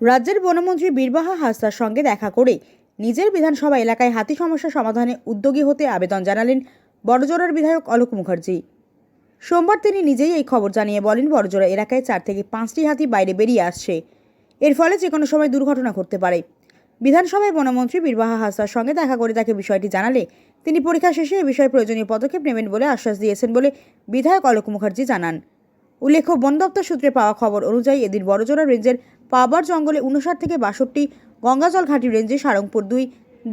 রাজ্যের বনমন্ত্রী বীরবাহা হাসদার সঙ্গে দেখা করে নিজের বিধানসভা এলাকায় হাতি সমস্যা সমাধানে উদ্যোগী হতে আবেদন জানালেন বড়জোড়ার বিধায়ক অলোক মুখার্জি। সোমবার তিনি নিজেই এই খবর জানিয়ে বলেন বড়জোড়া এলাকায় চার থেকে পাঁচটি হাতি বাইরে বেরিয়ে আসছে। এর ফলে যে কোনো সময় দুর্ঘটনা ঘটতে পারে। বিধানসভায় বনমন্ত্রী বীরবাহা হাসদার সঙ্গে দেখা করে তাকে বিষয়টি জানালে তিনি পরীক্ষা শেষে এ বিষয়ে প্রয়োজনীয় পদক্ষেপ নেবেন বলে আশ্বাস দিয়েছেন বলে বিধায়ক অলোক মুখার্জি জানান। উল্লেখ্য, বন দপ্তর সূত্রে পাওয়া খবর অনুযায়ী এদিন বড়জোড়া রেঞ্জের পাবার জঙ্গলে উনষাট থেকে বাষট্টি, গঙ্গাজল ঘাটি রেঞ্জে সারংপুর দুই,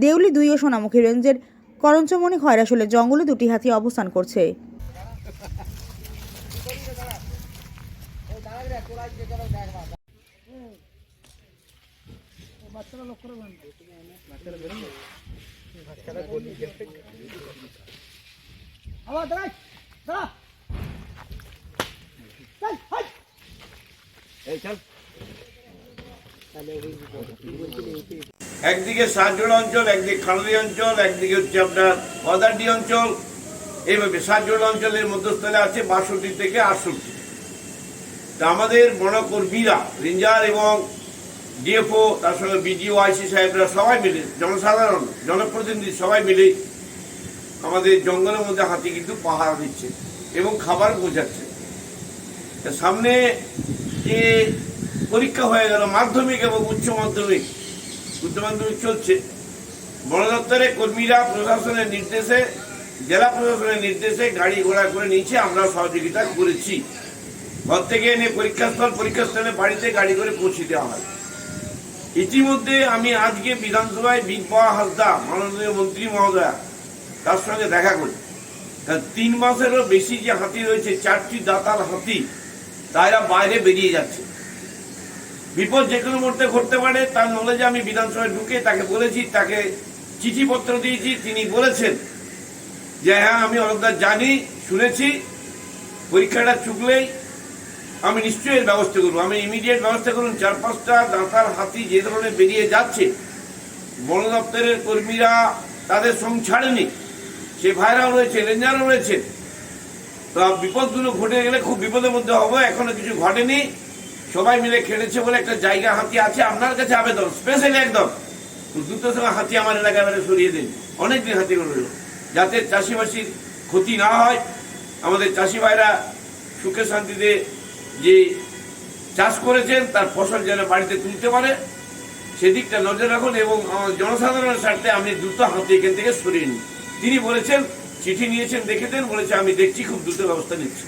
দেউলি দুই ও সোনামুখী রেঞ্জের করঞ্চমণি খয়রাসোলের জঙ্গলে দুটি হাতি অবস্থান করছে। চল। একদিকে সাতজোড় অঞ্চল, একদিকে খালদি অঞ্চল, একদিকে হচ্ছে আপনার গদারডি অঞ্চল। এইভাবে সাতজোড় অঞ্চলের মধ্যস্থলে আছে বাষট্টি থেকে আটষট্টি। তা আমাদের বনকর্মীরা, রেঞ্জার এবং ডিএফও, তার সঙ্গে বিডিও, আইসি সাহেবরা সবাই মিলে, জনসাধারণ, জনপ্রতিনিধি সবাই মিলে আমাদের জঙ্গলের মধ্যে হাতি কিন্তু পাহারা দিচ্ছে এবং খাবার বোঝাচ্ছে সামনে যে পরীক্ষা হয়ে গেল, মাধ্যমিক এবং উচ্চ মাধ্যমিক। উচ্চ মাধ্যমিক চলছে। বন দপ্তরের কর্মীরা প্রশাসনের নির্দেশে, জেলা প্রশাসনের নির্দেশে গাড়ি ঘোড়া করে নিয়েছে আমরা সহযোগিতা করেছি। ঘর থেকে এনে পরীক্ষাস্থল, পরীক্ষাস্থলে বাড়িতে গাড়ি করে পৌঁছে দেওয়া হয়। ইতিমধ্যে আমি আজকে বিধানসভায় বিপা হাসদা মাননীয় মন্ত্রী মহোদয়া, তার সঙ্গে দেখা করি। তা তিন মাসেরও বেশি যে হাতি রয়েছে, চারটি দাতাল হাতি, তারা বাইরে বেরিয়ে যাচ্ছে। বিপদ যে কোনো মুহূর্তে ঘটতে পারে, তার নলেজে আমি বিধানসভায় ঢুকে তাকে বলেছি, তাকে চিঠিপত্র দিয়েছি, তিনি বলেছেন যে হ্যাঁ আমি অনেকটা জানি, শুনেছি, পরীক্ষাটা চুকলেই আমি নিশ্চয়ই এর ব্যবস্থা করব। আমি ইমিডিয়েট ব্যবস্থা করুন চার পাঁচটা দাঁতার হাতি যে ধরনের বেরিয়ে যাচ্ছে, বন দপ্তরের কর্মীরা তাদের সঙ্গ ছাড়েনি, সে ভাইরাও রয়েছে রেঞ্জারও রয়েছে তো বিপদগুলো ঘটে গেলে খুব বিপদের মধ্যে হব, এখনও কিছু ঘটেনি। সবাই মিলে খেলেছে বলে একটা জায়গা হাতি আছে, আপনার কাছে আবেদন স্পেশালি একদম। দ্রুত সময় হাতি আমার এলাকায় এবারে সরিয়ে দিন অনেকদিন হাতি রইল। যাতে চাষিবাসীর ক্ষতি না হয়, আমাদের চাষি ভাইরা সুখে শান্তিতে যে চাষ করেছেন, তার ফসল যেন বাড়িতে তুলতে পারে, সেদিকটা নজর রাখুন এবং জনসাধারণের স্বার্থে আমি দ্রুত হাতি এখান থেকে সরিয়ে নিই। তিনি বলেছেন, চিঠি নিয়েছেন দেখে দেন বলেছে, আমি দেখছি, খুব দ্রুত ব্যবস্থা নিচ্ছি।